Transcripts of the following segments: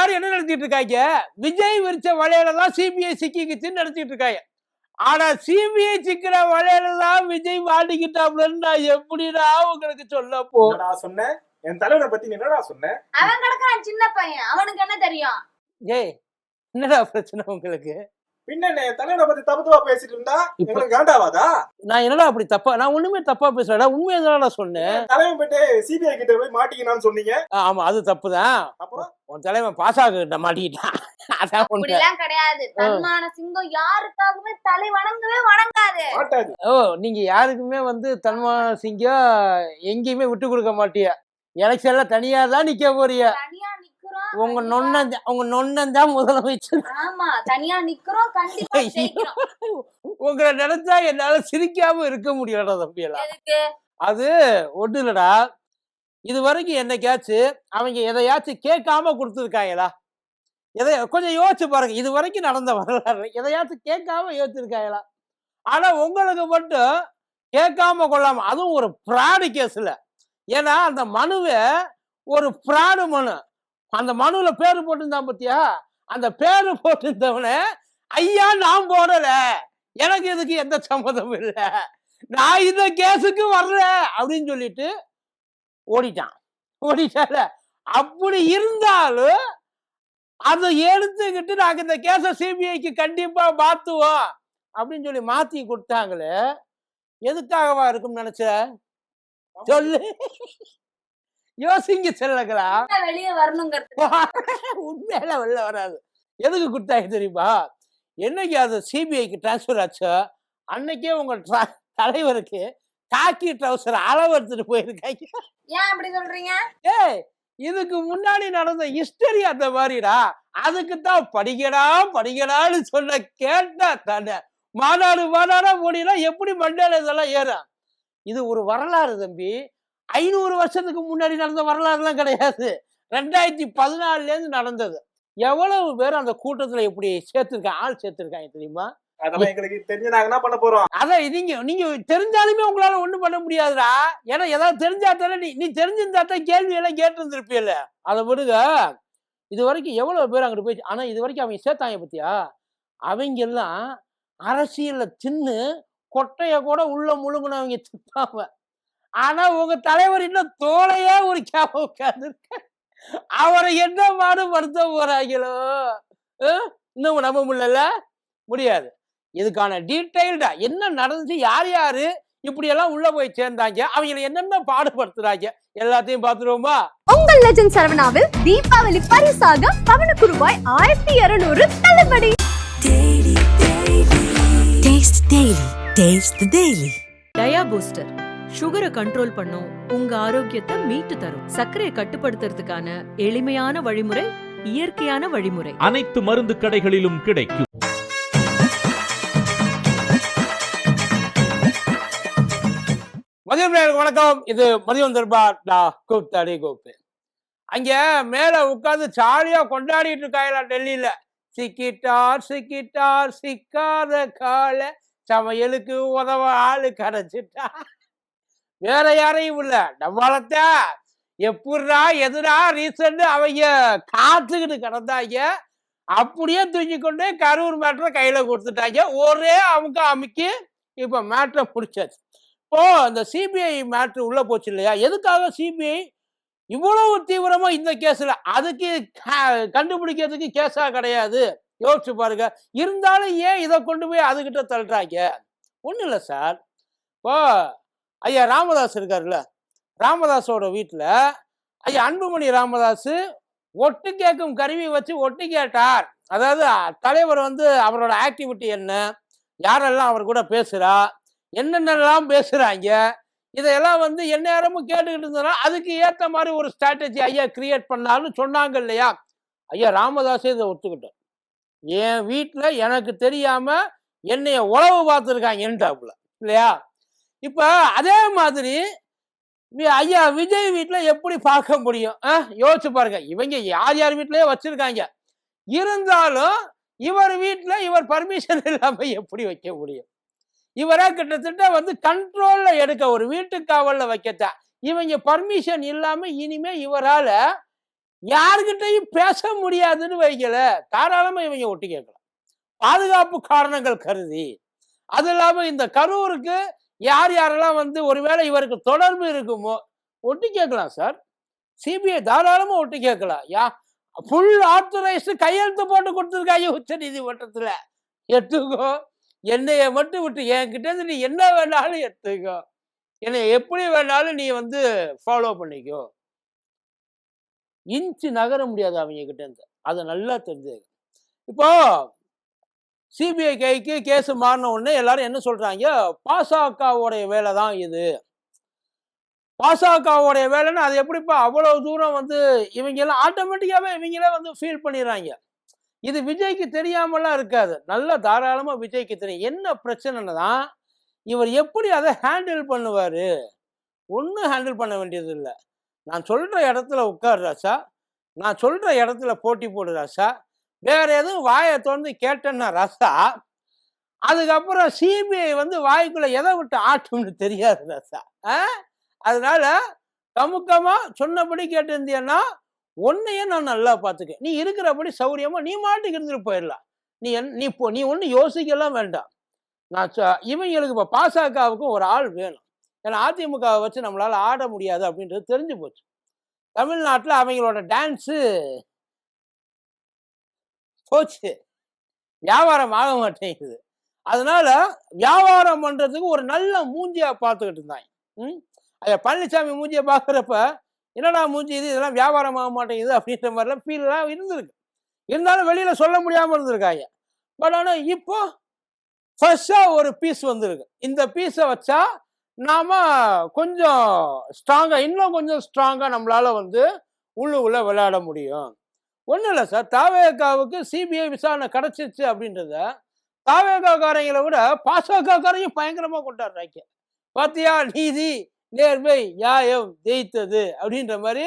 எல்லாரும் என்ன நடத்திட்டு இருக்காங்க? விஜய் விரிச்ச வலையில தான் சிபிஐ சிக்கிக்கிச்சுன்னு நடத்திட்டு இருக்காங்க. ஆனா சிபிஐ சிக்கிற வலையில தான் விஜய் மாட்டிக்கிட்டாப்லன்னு நான் எப்படிடா உங்களுக்கு சொல்ல போ என்னடா சொன்னேன் என் தலைவனை பத்தி நீ என்னடா சொன்ன? அவன் கிடக்குறான் சின்ன பையன். அவனுக்கு என்ன தெரியும்? ஏய் என்னடா பிரச்சனை உங்களுக்கு? பின்ன தலைவனை பத்தி தப்பு தப்பா பேசிட்டு இருந்தா இப்ப- உங்களுக்கு காண்டாவாதா நான் என்னடா அப்படி தப்பா நான் ஒண்ணுமே தப்பா பேசுறேன்டா உண்மையை தான் சொன்னேன். தலைவன் போயிட்டு சிபிஐ கிட்ட போய் மாட்டிக்கினான்னு சொன்னீங்க? ஆமா அது தப்புதான். அப்புறம்? உன் தலைவன் பாஸ் ஆகிட்ட மாட்டிக்கிட்டான். அதான் கிடையாது. தன்மான சிங்கம் யாருக்காகவுமே தலை வணங்கவே வணங்காது. மாட்டாது. ஓ நீங்க யாருக்குமே வந்து தன்மான சிங்கம் எங்கேயுமே விட்டு கொடுக்க மாட்டிய? எலெக்ஷன்ல தனியா தான் நிக்க போறிய? தனியா உங்க நொண்ணன் உங்க நொண்ணன் தான் முதலமைச்சர். ஆமா தனியா நிக்கிறோம் கண்டிப்பா உங்களை நினைச்சா என்னால சிரிக்காம இருக்க முடியலடா தம்பி எல்லாம் எதுக்கு? அது ஒண்ணு இல்லடா. இது வரைக்கும் என்னைக்காச்சும் அவங்க எதையாச்சும் கேட்காம கொடுத்துருக்காங்களா? எதை கொஞ்சம் யோசிச்சு பாருங்க இது வரைக்கும் நடந்த வரலாறு எதையாச்சும் கேட்காம யோசிச்சிருக்காங்களா? ஆனா உங்களுக்கு மட்டும் கேட்காம கொள்ளாம அதுவும் ஒரு ஃப்ராடு கேஸ்ல. ஏன்னா அந்த மனுவை ஒரு ஃப்ராடு மனு அந்த மனுவில் பேர் போட்டிருந்தான் பத்தியா? அந்த பேர் போட்டிருந்தவனை ஐயா நான் போடல. எனக்கு இதுக்கு எந்த சம்மதமும் இல்லை. நான் இந்த கேஸுக்கு வரல. அப்படின்னு சொல்லிட்டு ஓடிட்டான். ஓடிட்டால அப்படி இருந்தாலும் அதை எடுத்துக்கிட்டு நாங்கள் இந்த கேஸை சிபிஐக்கு கண்டிப்பாக மாற்றுவோம் அப்படின்னு சொல்லி மாற்றி கொடுத்தாங்களே எதுக்காகவா இருக்கும்னு நினச்ச? சொல்லு. யோசிங்க செல்லங்களா வெளியே வரணுங்கிறது உண்மையில வெளில வராது. எதுக்கு கொடுத்தாங்க தெரியுமா? என்னைக்கு அது சிபிஐக்கு டிரான்ஸ்ஃபர் ஆச்சோ அன்னைக்கே உங்க தலைவருக்கு காக்கி ட்ரௌசர் அளவு எடுத்துட்டு போயிருக்காங்க. ஏன் அப்படி சொல்றீங்க? ஏய் இதுக்கு முன்னாடி நடந்த ஹிஸ்டரி அந்த மாதிரிடா. அதுக்கு தான் படிக்கடா படிக்கடான்னு சொன்ன கேட்டா தானே. மாநாடு மாநாடா போனீங்கன்னா எப்படி மண்டேல இதெல்லாம் ஏறும்? இது ஒரு வரலாறு தம்பி. ஐநூறு வருஷத்துக்கு முன்னாடி நடந்த வரலாறுலாம் கிடையாது. ரெண்டாயிரத்தி பதினாலுல இருந்து நடந்தது. எவ்வளவு பேர் அந்த கூட்டத்துல இப்படி சேர்த்திருக்காங்க ஆள் சேர்த்திருக்காங்க தெரியுமா? அதெல்லாம் எங்களுக்கு தெரிஞ்சு நாங்க என்ன பண்ண போறோம்? அதான் நீங்க நீங்க தெரிஞ்சாலுமே உங்களால ஒண்ணும் பண்ண முடியாதுடா. ஏன்னா ஏதாவது தெரிஞ்சா தானே நீ நீ தெரிஞ்சிருந்தா தான் கேள்வி எல்லாம் கேட்டு இருந்திருப்பியல்ல அதை விடுங்க. இது வரைக்கும் எவ்வளவு பேர் அங்கிட்டு போயிடுச்சு ஆனா இது வரைக்கும் அவங்க சேர்த்தாங்க பத்தியா? அவங்க எல்லாம் அரசியல்ல தின்னு கொட்டைய கூட உள்ள முழுங்குனவங்க திட்டாம ஆனா உங்க தலைவர் இன்னும் தோலையே உரிக்காம உட்கார்ந்து அவரை என்ன பாடுபடுத்த போறாங்களோ அஹ்? இன்னும் நம்ப முடியல முடியாது இதுக்கான டீட்டெயில்டா என்ன நடந்துச்சு யார் யாரு இப்படி எல்லாம் உள்ள போய் சேர்ந்தாங்க அவங்களை என்னென்ன பாடுபடுத்துறாங்க எல்லாத்தையும் பார்த்துருவோமா உங்கள் லெஜண்ட் சரவணாவில் தீபாவளி பரிசாக பவனுக்கு ரூபாய் ஆயிரத்தி இருநூறு தள்ளுபடி Taste Daily. Taste the Daily. Dia booster சுகரை கண்ட்ரோல் பண்ணும். உங்க ஆரோக்கியத்தை மீட்டு தரும். சர்க்கரையை கட்டுப்படுத்துறதுக்கான எளிமையான வழிமுறை இயற்கையான வழிமுறை. அனைத்து மருந்து கடைகளிலும் கிடைக்கும். மதியம் வணக்கம். இது மதியம் தர்பார் நான் கூப்பிட்டாடி கூப்பிட்டு. அங்க மேல உட்கார்ந்து ஜாலியா கொண்டாடிட்டு இருக்காங்களா டெல்லியில. சிக்கிட்டார் சிக்கிட்டார் சிக்காத கால சமையலுக்கு உதவ ஆளு கிடைச்சிட்டா. வேற யாரையும் இல்ல. நம்மளத்த எப்படா எதுடா ரீசன்ட் அவங்க காத்துக்கிட்டு கிடந்தாங்க. அப்படியே தூக்கி கொண்டு கரூர் மேட்ரை கையில கொடுத்துட்டாங்க. ஒரே அமுக்க அமுக்கி இப்ப மேட்ரை பிடிச்சாச்சு இப்போ அந்த சிபிஐ மேட்ரு உள்ள போச்சு இல்லையா? எதுக்காக சிபிஐ இவ்வளவு தீவிரமா இந்த கேஸ்ல அதுக்கு க- கண்டுபிடிக்கிறதுக்கு கேஸா கிடையாது. யோசிச்சு பாருங்க. இருந்தாலும் ஏன் இதை கொண்டு போய் அதுகிட்ட தள்ளுறாங்க? ஒன்றும் இல்லை சார் இப்போ ஐயா ராமதாஸ் இருக்காருல்ல ராமதாஸோட வீட்டில் ஐயா அன்புமணி ராமதாஸ் ஒட்டு கேட்கும் கருவி வச்சு ஒட்டு கேட்டார். அதாவது தலைவர் வந்து அவரோட ஆக்டிவிட்டி என்ன யாரெல்லாம் அவர் கூட பேசுகிறா என்னென்னலாம் பேசுகிறாங்க இதையெல்லாம் வந்து எந்நேரமும் கேட்டுக்கிட்டு இருந்தனா அதுக்கு ஏற்ற மாதிரி ஒரு ஸ்ட்ராட்டஜி ஐயா கிரியேட் பண்ணாலும் சொன்னாங்க இல்லையா? ஐயா ராமதாஸே இதை ஒத்துக்கிட்டார். என் வீட்டில் எனக்கு தெரியாமல் என்னைய உழவு பார்த்துருக்காங்க பார்த்துருக்காங்கன்றாப்புல இல்லையா? இப்போ அதே மாதிரி ஐயா விஜய் வீட்டில் எப்படி பார்க்க முடியும்? ஆ? யோசிச்சு பாருங்க. இவங்க யார் யார் வீட்லயே வச்சிருக்காங்க. இருந்தாலும் இவர் வீட்டில் இவர் பர்மிஷன் இல்லாம எப்படி வைக்க முடியும்? இவரே கிட்டத்தட்ட வந்து கண்ட்ரோல்ல எடுக்க ஒரு வீட்டு காவல்ல வைக்கத்தான் இவங்க பர்மிஷன் இல்லாம இனிமே இவரால யாருக்கிட்டையும் பேச முடியாதுன்னு வைக்கல. தாராளமா இவங்க ஒட்டி கேட்கலாம். பாதுகாப்பு காரணங்கள் கருதி. அது இல்லாம இந்த கரூருக்கு யார் யாரெல்லாம் வந்து ஒருவேளை இவருக்கு தொடர்பு இருக்குமோ ஒட்டி கேட்கலாம் சார். சிபிஐ தாராளமாக ஒட்டி கேட்கலாம். யா ஃபுல் ஆத்தரைஸ்டு கையெழுத்து போட்டு கொடுத்துருக்காங்க உச்ச நீதிமன்றத்தில். எடுத்துக்கோ என்னைய மட்டும் விட்டு என்கிட்ட நீ என்ன வேணாலும் எடுத்துக்கோ. என்னை எப்படி வேணாலும் நீ வந்து ஃபாலோ பண்ணிக்கோ. இன்ச்சு நகர முடியாது அவங்க கிட்ட இருந்து. அதை நல்லா தெரிஞ்சுக்க இப்போ சிபிஐ கைக்கு கேஸ் மாறின உடனே எல்லாரும் என்ன சொல்றாங்க? பாசகவுடைய வேலை தான் இது. பாசகவுடைய வேலைன்னு அது எப்படிப்பா? அவ்வளவு தூரம் வந்து இவங்கெல்லாம் ஆட்டோமேட்டிக்காகவே ஆட்டோமேட்டிக்காவே இவங்களே வந்து ஃபீல் பண்ணிடுறாங்க. இது விஜய்க்கு தெரியாமலாம் இருக்காது. நல்லா தாராளமா விஜய்க்கு தெரியும். என்ன பிரச்சனைன்னு தான் இவர் எப்படி அதை ஹேண்டில் பண்ணுவார்? ஒன்றும் ஹேண்டில் பண்ண வேண்டியது இல்லை. நான் சொல்கிற இடத்துல உட்காரு ராசா நான் சொல்கிற இடத்துல போட்டி போடு ராசா வேற எதுவும் வாயை திறந்து கேட்டேன்னா ரசா. அதுக்கப்புறம் சிபிஐ வந்து வாய்க்குள்ள எதை விட்டு ஆட்டும்னு தெரியாது ரசா. ஆ? அதனால கமுக்கமா சொன்னபடி கேட்டிருந்தியன்னா உன்னையே நான் நல்லா பார்த்துக்கேன் நீ இருக்கிறபடி சௌரியமா நீ மாட்டுக்கு இருந்துட்டு போயிடலாம். நீ என் நீ போ நீ ஒன்றும் யோசிக்கலாம் வேண்டாம். நான் சொ- இவங்களுக்கு இப்போ பாசகவுக்கும் ஒரு ஆள் வேணும். ஏன்னா அதிமுகவை வச்சு நம்மளால ஆட முடியாது அப்படின்றது தெரிஞ்சு போச்சு. தமிழ்நாட்டில் அவங்களோட டான்ஸு போச்சு. வியாபாரம் ஆக மாட்டேங்குது. அதனால வியாபாரம் பண்றதுக்கு ஒரு நல்ல மூஞ்சியா பார்த்துக்கிட்டு இருந்தாங்க. ம்? பழனிசாமி மூஞ்சியை பார்க்குறப்ப என்னடா மூஞ்சி இது? இதெல்லாம் வியாபாரம் ஆக மாட்டேங்குது அப்படின்ற மாதிரிலாம் ஃபீல்லாம் இருந்திருக்கு. இருந்தாலும் வெளியில சொல்ல முடியாம இருந்திருக்காங்க பட் ஆனால் இப்போ ஃப்ரெஷ்ஷாக ஒரு பீஸ் வந்திருக்கு. இந்த பீஸை வச்சா நாம கொஞ்சம் ஸ்ட்ராங்காக இன்னும் கொஞ்சம் ஸ்ட்ராங்காக நம்மளால வந்து உள்ளுக்குள்ளே விளையாட முடியும். ஒன்றும் இல்லை சார். தாவேகாவுக்கு சிபிஐ விசாரணை கிடச்சிச்சு அப்படின்றத தாவேகாக்காரங்களை விட பாசகக்காரையும் பயங்கரமாக கொண்டாடுறாங்க. பார்த்தியா நீதி நேர்மை நியாயம் ஜெயித்தது அப்படின்ற மாதிரி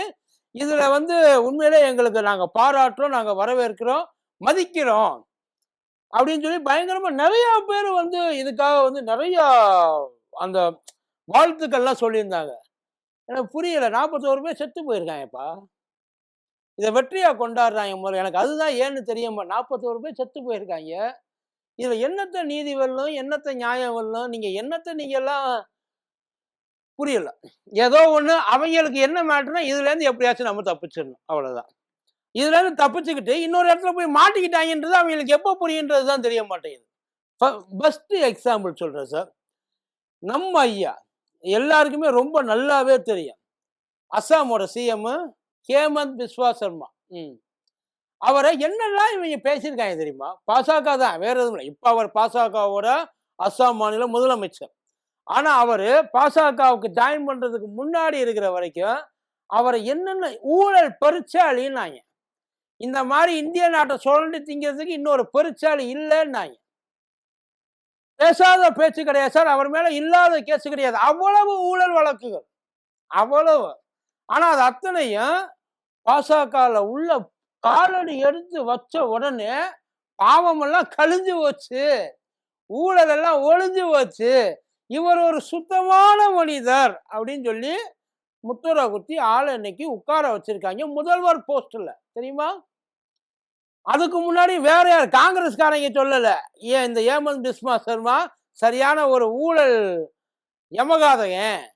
இதில் வந்து உண்மையிலே எங்களுக்கு நாங்கள் பாராட்டுறோம் நாங்கள் வரவேற்கிறோம் மதிக்கிறோம் அப்படின்னு சொல்லி பயங்கரமாக நிறையா பேர் வந்து இதுக்காக வந்து நிறையா அந்த வாழ்த்துக்கள்லாம் சொல்லியிருந்தாங்க. எனக்கு புரியல. நாற்பத்தோரு பேர் செத்து போயிருக்காங்கப்பா. இதை வெற்றியாக கொண்டாடுறாங்க முதல்ல. எனக்கு அதுதான் ஏன்னு தெரியுமா நாற்பத்தோரு பேர் செத்து போயிருக்காங்க. இதில் என்னத்தை நீதி வெல்லும் என்னத்தை நியாயம் வெல்லும் நீங்கள் என்னத்தை நீங்கள் எல்லாம் புரியல. ஏதோ ஒன்று அவங்களுக்கு என்ன மாட்டுனா இதுலேருந்து எப்படியாச்சும் நம்ம தப்பிச்சிடணும். அவ்வளோதான் இதுலேருந்து தப்பிச்சுக்கிட்டு இன்னொரு இடத்துல போய் மாட்டிக்கிட்டாங்கன்றது அவங்களுக்கு எப்போ புரியுன்றது தான் தெரிய மாட்டேங்குது. ஃபஸ்ட்டு எக்ஸாம்பிள் சொல்கிறேன் சார். நம்ம ஐயா எல்லாருக்குமே ரொம்ப நல்லாவே தெரியும். அஸ்ஸாமோட சிஎம்மு ஹேமந்த் பிஸ்வா சர்மா. ம். அவரை என்னெல்லாம் இவங்க பேசியிருக்காங்க தெரியுமா? பாசக தான் வேற எதுவும் இல்லை. இப்போ அவர் பாசகவோட அஸ்ஸாம் மாநில முதலமைச்சர். ஆனால் அவர் பாசகவுக்கு ஜாயின் பண்ணுறதுக்கு முன்னாடி இருக்கிற வரைக்கும் அவரை என்னென்ன ஊழல் பெருச்சாளின்னாங்க. இந்த மாதிரி இந்திய நாட்டை சுரண்டி திங்கிறதுக்கு இன்னொரு பெருச்சாளி இல்லைன்னாங்க. பேசாத பேச்சு கிடையாது சார். அவர் மேலே இல்லாத கேஸ் கிடையாது. அவ்வளவு ஊழல் வழக்குகள். அவ்வளவு. ஆனா அது அத்தனையும் பாசகல உள்ள காலடி எடுத்து வச்ச உடனே பாவமெல்லாம் கழிஞ்சு போச்சு. ஊழலெல்லாம் ஒழிஞ்சு ஒளிஞ்சு போச்சு. இவர் ஒரு சுத்தமான மனிதர் அப்படின்னு சொல்லி முத்துரை குத்தி ஆளை இன்னைக்கு உட்கார வச்சிருக்காங்க. முதல்வர் போஸ்ட்ல. தெரியுமா? அதுக்கு முன்னாடி வேற யார்? காங்கிரஸ்காரங்க சொல்லல. ஏன் இந்த ஏமன் பிஸ்மா சர்மா சரியான ஒரு ஊழல் யமகாதகன்?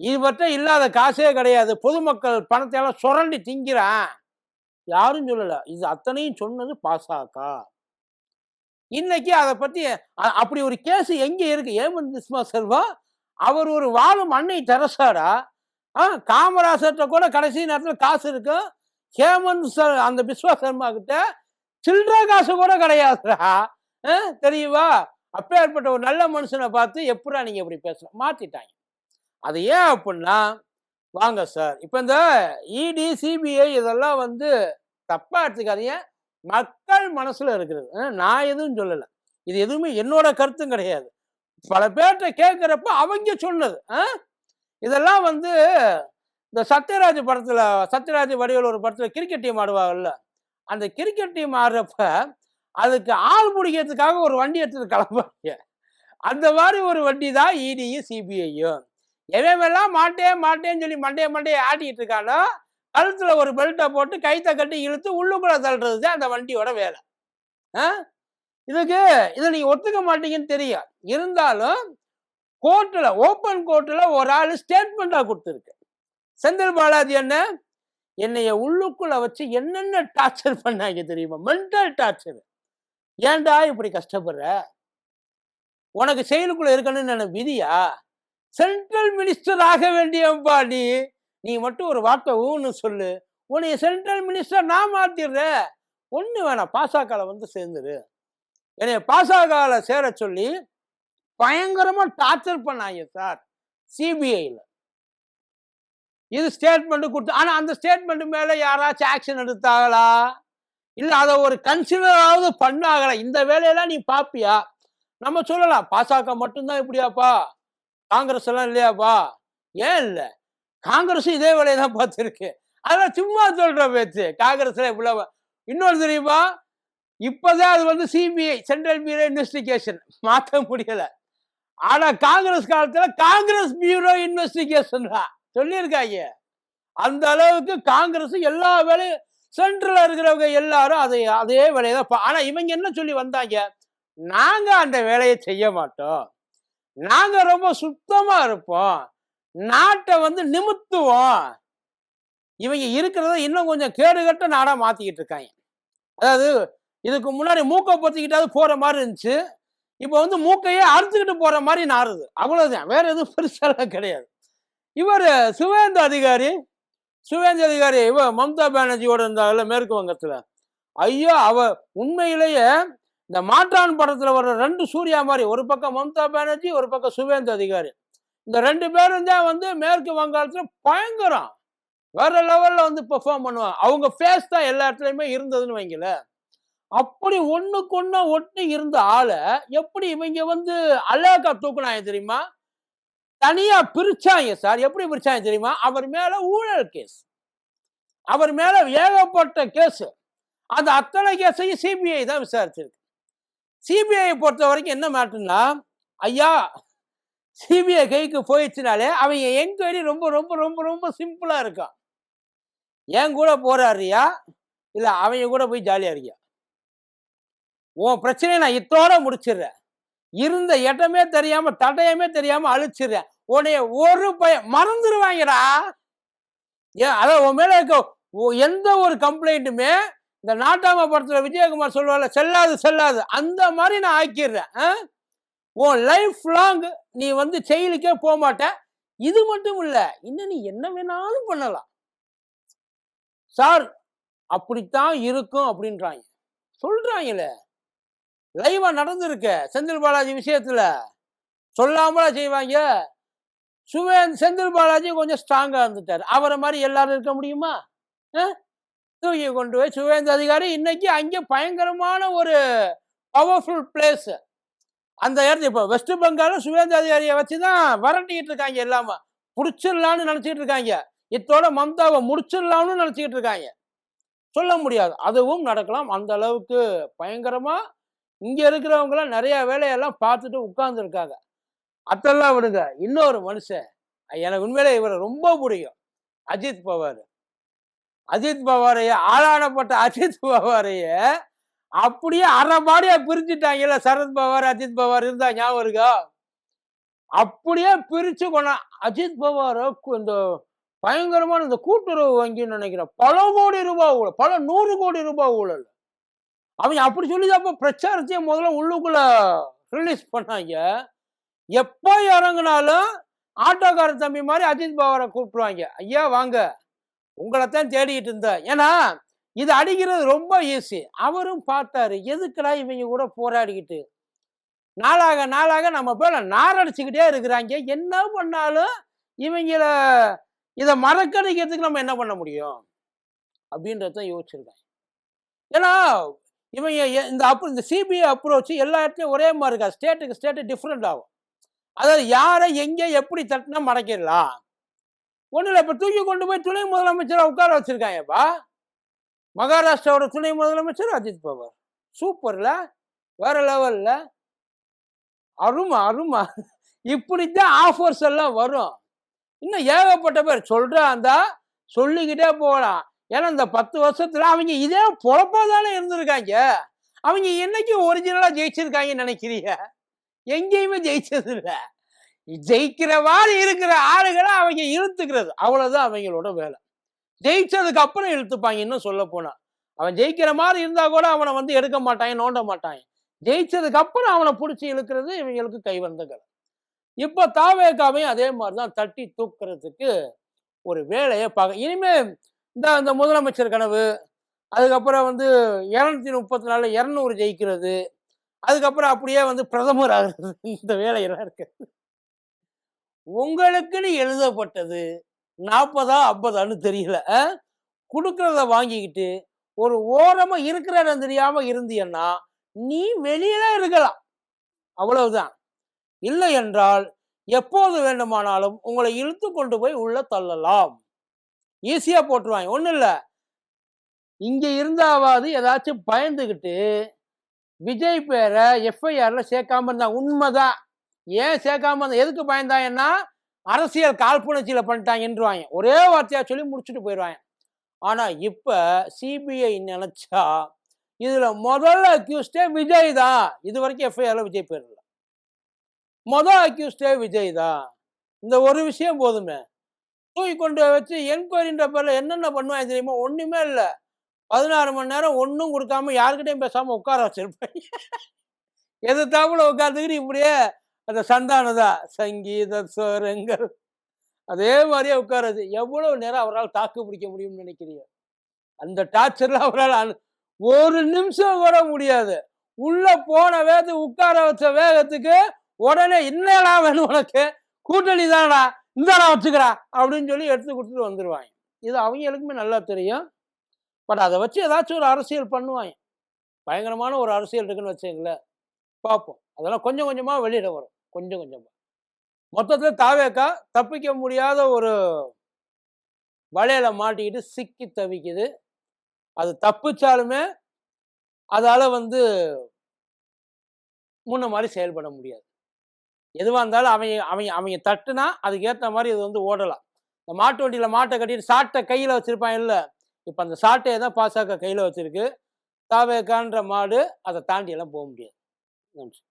இவற்றை இல்லாத காசே கிடையாது. பொதுமக்கள் பணத்தை எல்லாம் சுரண்டி திங்கிறான். யாரும் சொல்லலை. இது அத்தனையும் சொன்னது பாசாக்கா. இன்னைக்கு அதை பற்றி அப்படி ஒரு கேஸ் எங்கே இருக்கு? ஏமந்த் பிஸ்மா செல்வா அவர் ஒரு வாழும் அன்னை தெரசாடா? ஆ காமராசர்கிட்ட கூட கடைசி நேரத்தில் காசு இருக்கு. ஹேமந்த் சார் அந்த பிஸ்வா சர்மா கிட்ட சில்லற காசு கூட கிடையாதுடா. ஆ, தெரியுமா அப்பேற்பட்ட ஒரு நல்ல மனுஷனை பார்த்து எப்படா நீங்கள் இப்படி பேசலாம் மாற்றிட்டாங்க அது ஏன் அப்படின்னா வாங்க சார் இப்போ இந்த இடி சிபிஐ இதெல்லாம் வந்து தப்பாக எடுத்துக்காதீங்க. மக்கள் மனசில் இருக்கிறது நான் எதுவும் சொல்லலை. இது எதுவுமே என்னோட கருத்தும் கிடையாது. பல பேர்கிட்ட கேட்குறப்ப அவங்க சொன்னது. ஆ? இதெல்லாம் வந்து இந்த சத்யராஜ் படத்தில் சத்யராஜ் வடிவில் ஒரு படத்தில் கிரிக்கெட் டீம் ஆடுவாங்கல்ல. அந்த கிரிக்கெட் டீம் ஆடுறப்ப அதுக்கு ஆள் பிடிக்கிறதுக்காக ஒரு வண்டி எடுத்துட்டு கிளம்புவாங்க. அந்த மாதிரி ஒரு வண்டி தான் இடியும் சிபிஐயும் எவன் எல்லாம் மாட்டேன் மாட்டேன்னு சொல்லி மண்டைய மண்டைய ஆட்டிட்டு இருக்கானோ கழுத்துல ஒரு பெல்ட்டை போட்டு கைத்தை கட்டி இழுத்து உள்ளுக்குள்ள தள்ளுறது தான் அந்த வண்டியோட வேலை. ஆ? இதுக்கு இதை நீ ஒத்துக்க மாட்டீங்கன்னு தெரியும். இருந்தாலும் கோர்ட்டில் ஓப்பன் கோர்ட்டில் ஒரு ஆள் ஸ்டேட்மெண்ட்டாக கொடுத்துருக்கு. செந்தில் பாலாஜி என்ன? என்னைய உள்ளுக்குள்ள வச்சு என்னென்ன டார்ச்சர் பண்ணாங்க தெரியுமா? மென்டல் டார்ச்சர் ஏன்டா இப்படி கஷ்டப்படுற? உனக்கு செயலுக்குள்ள இருக்கணும்னு எனக்கு விதியா? சென்ட்ரல் மினிஸ்டர் ஆக வேண்டியப்பா நீ. நீ மட்டும் ஒரு வார்த்தை ஊன்னு சொல்லு. உன்னைய சென்ட்ரல் மினிஸ்டர் நான் மாத்திடுறேன். ஒன்று வேணாம் பாசகால வந்து சேர்ந்துரு. என்னைய பாசகால சேர சொல்லி பயங்கரமாக டார்ச்சர் பண்ணாங்க சார் சிபிஐயில் இது ஸ்டேட்மெண்ட் கொடுத்து ஆனால் அந்த ஸ்டேட்மெண்ட் மேலே யாராச்சும் ஆக்ஷன் எடுத்தாங்களா? இல்லை அதை ஒரு கன்சிடராவது பண்ணாங்களா? இந்த வேலையெல்லாம் நீ பாப்பியா? நம்ம சொல்லலாம் பாசக மட்டும்தான் இப்படியாப்பா. காங்கிரஸ் எல்லாம் இல்லையாப்பா? ஏன் இல்லை? காங்கிரஸ் இதே வேலையை தான் பார்த்துருக்கு. அதெல்லாம் சும்மா சொல்ற பேச்சு. காங்கிரஸ்ல இவ்வளவு இன்னொரு தெரியுமா? இப்பதான் அது வந்து சிபிஐ சென்ட்ரல் பியூரோ இன்வெஸ்டிகேஷன் மாற்ற முடியல. ஆனா காங்கிரஸ் காலத்துல காங்கிரஸ் பியூரோ இன்வெஸ்டிகேஷன் தான் சொல்லியிருக்காங்க. அந்த அளவுக்கு காங்கிரஸ் எல்லா வேலையும் சென்ட்ரல் இருக்கிறவங்க எல்லாரும் அதை அதே வேலையை தான் பா- ஆனா இவங்க என்ன சொல்லி வந்தாங்க? நாங்க அந்த வேலையை செய்ய மாட்டோம். நாங்க ரொம்ப சுத்தமா இருப்போம். நாட்டை வந்து நிமித்துவோம். இவங்க இருக்கிறத இன்னும் கொஞ்சம் கேடுகட்ட நாடா மாத்திக்கிட்டு இருக்காங்க. அதாவது இதுக்கு முன்னாடி மூக்கை பொத்திக்கிட்டாவது போற மாதிரி இருந்துச்சு. இப்போ வந்து மூக்கையே அறுத்துக்கிட்டு போற மாதிரி நாறுது. அவ்வளவுதான். வேற எதுவும் பெருசாலாம் கிடையாது. இவர் சுவேந்த அதிகாரி. சுவேந்த அதிகாரி இவ மம்தா பானர்ஜியோட இருந்தாங்கல்ல மேற்கு வங்கத்துல. ஐயோ அவ உண்மையிலேயே இந்த மாற்றான் படத்துல வர்ற ரெண்டு சூர்யா மாதிரி ஒரு பக்கம் மம்தா பானர்ஜி ஒரு பக்கம் சுவேந்த அதிகாரி. இந்த ரெண்டு பேரும் தான் வந்து மேற்கு வங்காளத்துல பயங்கரம். வேற லெவல்ல வந்து பெர்ஃபார்ம் பண்ணுவாங்க. அவங்க ஃபேஸ் தான் எல்லா இடத்துலையுமே இருந்ததுன்னு வைங்கள அப்படி ஒண்ணுக்கு ஒண்ணு ஒட்டு இருந்த ஆளை எப்படி இவங்க வந்து அழகா தூக்குனாங்க தெரியுமா? தனியா பிரிச்சாங்க சார். எப்படி பிரிச்சாங்க தெரியுமா? அவர் மேல ஊழல் கேஸ் அவர் மேல ஏகப்பட்ட கேஸ் அந்த அத்தனை கேஸையும் சிபிஐ தான் விசாரிச்சிருக்கு. சிபிஐயை பொறுத்த வரைக்கும் என்ன மேட்டர்னா ஐயா சிபிஐ கைக்கு போயிடுச்சுனாலே அவங்க என்கொயரி ரொம்ப ரொம்ப ரொம்ப ரொம்ப சிம்பிளாக இருக்கான். என் கூட போறாருயா இல்லை அவங்க கூட போய் ஜாலியாக இருக்கியா? உன் பிரச்சனையை நான் இத்தோட முடிச்சிடுறேன். இருந்த இடமே தெரியாம தடயமே தெரியாம அழிச்சிடுறேன். உன்னைய ஒரு பய மறந்துடுவாங்கடா ஏன் அதான் உன் மேல இருக்க எந்த ஒரு கம்ப்ளைண்ட்டுமே இந்த நாட்டாம படத்தில் விஜயகுமார் சொல்லுவாங்க செல்லாது செல்லாது. அந்த மாதிரி நான் ஆக்கிடுறேன். ஆ? உன் லைஃப் லாங் நீ வந்து செயலுக்கே போக மாட்டேன் இது மட்டும் இல்லை இன்னும் நீ என்ன வேணாலும் பண்ணலாம். சார் அப்படித்தான் இருக்கும் அப்படின்றாங்க. சொல்றாங்களே. லைவா நடந்திருக்கு செந்தில் பாலாஜி விஷயத்துல. சொல்லாமலா செய்வாங்க. சுவேன் செந்தில் பாலாஜி கொஞ்சம் ஸ்ட்ராங்கா இருந்துட்டார். அவரை மாதிரி எல்லாரும் இருக்க முடியுமா? ஆ? தூக்கி கொண்டு போய் சுவேந்த அதிகாரி இன்னைக்கு அங்கே பயங்கரமான ஒரு பவர்ஃபுல் பிளேஸ் அந்த இடத்துல இப்போ வெஸ்ட் பெங்கால சுவேந்த அதிகாரியை வச்சு தான் வரட்டிக்கிட்டு இருக்காங்க எல்லாமே. பிடிச்சிடலான்னு நினச்சிக்கிட்டு இருக்காங்க. இத்தோட மம்தாவை முடிச்சிடலாம்னு நினச்சிக்கிட்டு இருக்காங்க. சொல்ல முடியாது. அதுவும் நடக்கலாம். அந்த அளவுக்கு பயங்கரமா இங்க இருக்கிறவங்களாம் நிறைய வேலையெல்லாம் பார்த்துட்டு உட்கார்ந்துருக்காங்க. அதெல்லாம் விடுங்க. இன்னொரு மனுஷன். எனக்கு உண்மையிலே இவரை ரொம்ப பிடிக்கும். அஜித் பவார். அஜித் பவாரைய ஆளானப்பட்ட அஜித் பவாரைய அப்படியே அரைபாடியா பிரிச்சுட்டாங்கல்ல சரத் பவார் அஜித் பவார் இருந்தா ஞாபகம் இருக்கா? அப்படியே பிரிச்சு கொண்டா அஜித் பவார இந்த பயங்கரமான இந்த கூட்டுறவு வங்கின்னு நினைக்கிறேன் பல கோடி ரூபாய் ஊழல் பல நூறு கோடி ரூபாய் ஊழல். அவங்க அப்படி சொல்லி தான் பிரச்சாரத்தையும் முதல்ல உள்ளுக்குள்ள ரிலீஸ் பண்ணாங்க. எப்போ இறங்குனாலும் ஆட்டோக்கார தம்பி மாதிரி அஜித் பவாரை கூப்பிடுவாங்க. ஐயா வாங்க. உங்களைத்தான் தேடிக்கிட்டு இருந்தேன் ஏன்னா இது அடிக்கிறது ரொம்ப ஈஸி அவரும் பார்த்தாரு எதுக்குடா இவங்க கூட போராடிக்கிட்டு? நாளாக நாளாக நம்ம பேர நாரடிச்சுக்கிட்டே இருக்கிறாங்க. என்ன பண்ணாலும் இவங்கள இதை மறக்கடிக்கிறதுக்கு நம்ம என்ன பண்ண முடியும்? அப்படின்றத யோசிச்சிருக்கேன் ஏன்னா இவங்க இந்த அப் இந்த சிபிஐ அப்ரோச் எல்லா இடத்துலையும் ஒரே மாதிரி இருக்கா. ஸ்டேட்டுக்கு ஸ்டேட்டு டிஃப்ரெண்ட் ஆகும். அதாவது யாரை எங்கே எப்படி தட்டினா மடக்கிடலாம் ஒன்றும் இல்லை இப்போ தூக்கி கொண்டு போய் துணை முதலமைச்சராக உட்கார வச்சிருக்காங்கப்பா மகாராஷ்டிராவோட துணை முதலமைச்சர் அஜித் பவார். சூப்பரில். வேற லெவலில். அருமா அருமா. இப்படித்தான் ஆஃபர்ஸ் எல்லாம் வரும். இன்னும் ஏகப்பட்ட பேர் சொல்கிறாந்தா சொல்லிக்கிட்டே போகலாம். ஏன்னா இந்த பத்து வருஷத்தில் அவங்க இதே பொழப்பாக தானே இருந்திருக்காங்க. அவங்க என்னைக்கு ஒரிஜினலாக ஜெயிச்சிருக்காங்கன்னு நினைக்கிறீங்க? எங்கேயுமே ஜெயிச்சது இல்லை ஜெயிக்கிற மாதிரி இருக்கிற ஆளுகளை அவங்க இழுத்துக்கிறது. அவ்வளவுதான் அவங்களோட வேலை. ஜெயிச்சதுக்கு அப்புறம் இழுத்துப்பாங்க இன்னும் சொல்ல போனா அவன் ஜெயிக்கிற மாதிரி இருந்தா கூட அவனை வந்து எடுக்க மாட்டாங்க நோண்ட மாட்டாங்க ஜெயிச்சதுக்கு அப்புறம் அவனை பிடிச்சி இழுக்கிறது இவங்களுக்கு கை வந்த கலை இப்போ தாவேக்காவையும் அதே மாதிரி தான் தட்டி தூக்குறதுக்கு ஒரு வேலையை பார்க்க இனிமே இந்த இந்த முதலமைச்சர் கனவு அதுக்கப்புறம் வந்து இரநூத்தி முப்பத்தி நாலு இரநூறு ஜெயிக்கிறது அதுக்கப்புறம் அப்படியே வந்து பிரதமர் ஆகிறது இந்த வேலையெல்லாம் இருக்குது உங்களுக்குன்னு எழுதப்பட்டது நாற்பதா ஐம்பதான்னு தெரியல. ஆ? கொடுக்கறத வாங்கிக்கிட்டு ஒரு ஓரமா இருக்கிற இடம் தெரியாம நீ வெளியில இருக்கலாம். அவ்வளவுதான். இல்லை என்றால் எப்போது வேண்டுமானாலும் உங்களை இழுத்து கொண்டு போய் உள்ள தள்ளலாம். ஈஸியா போட்டுருவாங்க. ஒன்றும் இல்லை. இங்க இருந்தாவாது ஏதாச்சும் பயந்துக்கிட்டு விஜய் பேரை எஃப்ஐஆர்ல சேர்க்காம இருந்தா உண்மைதான். ஏன் சேர்க்காம அந்த எதுக்கு பயந்தாங்கன்னா அரசியல் காழ்ப்புணர்ச்சியில் பண்ணிட்டாங்கன்றுவாங்க ஒரே வார்த்தையாக சொல்லி முடிச்சுட்டு போயிடுவாங்க. ஆனால் இப்போ சிபிஐ நினச்சா இதில் முதல்ல அக்யூஸ்டே விஜய் தான். இது வரைக்கும் எஃப்ஐஆரில் விஜய் பேர் இல்லை முதல் அக்யூஸ்டே விஜய் தான். இந்த ஒரு விஷயம் போதுமே. தூக்கி கொண்டு வச்சு என்கொயரின்ற பேரில் என்னென்ன பண்ணுவாங்க தெரியுமா? ஒன்றுமே இல்லை. பதினாறு மணி நேரம் ஒன்றும் கொடுக்காம யாருக்கிட்டையும் பேசாமல் உட்கார வச்சிருப்பாங்க. எதிர்த்தாப்புல உட்காந்துக்கிட்டு இப்படியே அந்த சந்தானதா சங்கீத ஸ்வரங்கள். அதே மாதிரியே உட்காருது எவ்வளவு நேரம் அவரால் தாக்கு பிடிக்க முடியும்னு நினைக்கிறீங்க? அந்த டார்ச்சர்ல அவரால் ஒரு நிமிஷம் கூட முடியாது. உள்ள போன வேகத்து உட்கார வச்ச வேகத்துக்கு உடனே என்னடா வேணும் உனக்கு? கூட்டணி தானடா? இந்தாடா வச்சுக்கிறா! அப்படின்னு சொல்லி எடுத்து கொடுத்துட்டு வந்துடுவாங்க இது அவங்களுக்குமே நல்லா தெரியும். பட் அதை வச்சு ஏதாச்சும் ஒரு அரசியல் பண்ணுவாங்க. பயங்கரமான ஒரு அரசியல் இருக்குன்னு வச்சுங்களேன் பார்ப்போம். அதெல்லாம் கொஞ்சம் கொஞ்சமாக வெளியிட வரும். கொஞ்சம் கொஞ்சமாக மொத்தத்தில் தாவேக்கா தப்பிக்க முடியாத ஒரு வலையில மாட்டிக்கிட்டு சிக்கி தவிக்குது. அது தப்பிச்சாலுமே அதால் வந்து முன்ன மாதிரி செயல்பட முடியாது. எதுவாக இருந்தாலும் அவங்க அவங்க அவங்க தட்டுனா அதுக்கு ஏற்ற மாதிரி இது வந்து ஓடலாம். இந்த மாட்டு வண்டியில் மாட்டை கட்டிட்டு சாட்டை கையில் வச்சுருப்பான் இல்லை. இப்போ அந்த சாட்டையை தான் பாசாக்க கையில் வச்சுருக்கு. தாவேக்கான்ற மாடு அதை தாண்டியெல்லாம் போக முடியாது. நன்றி.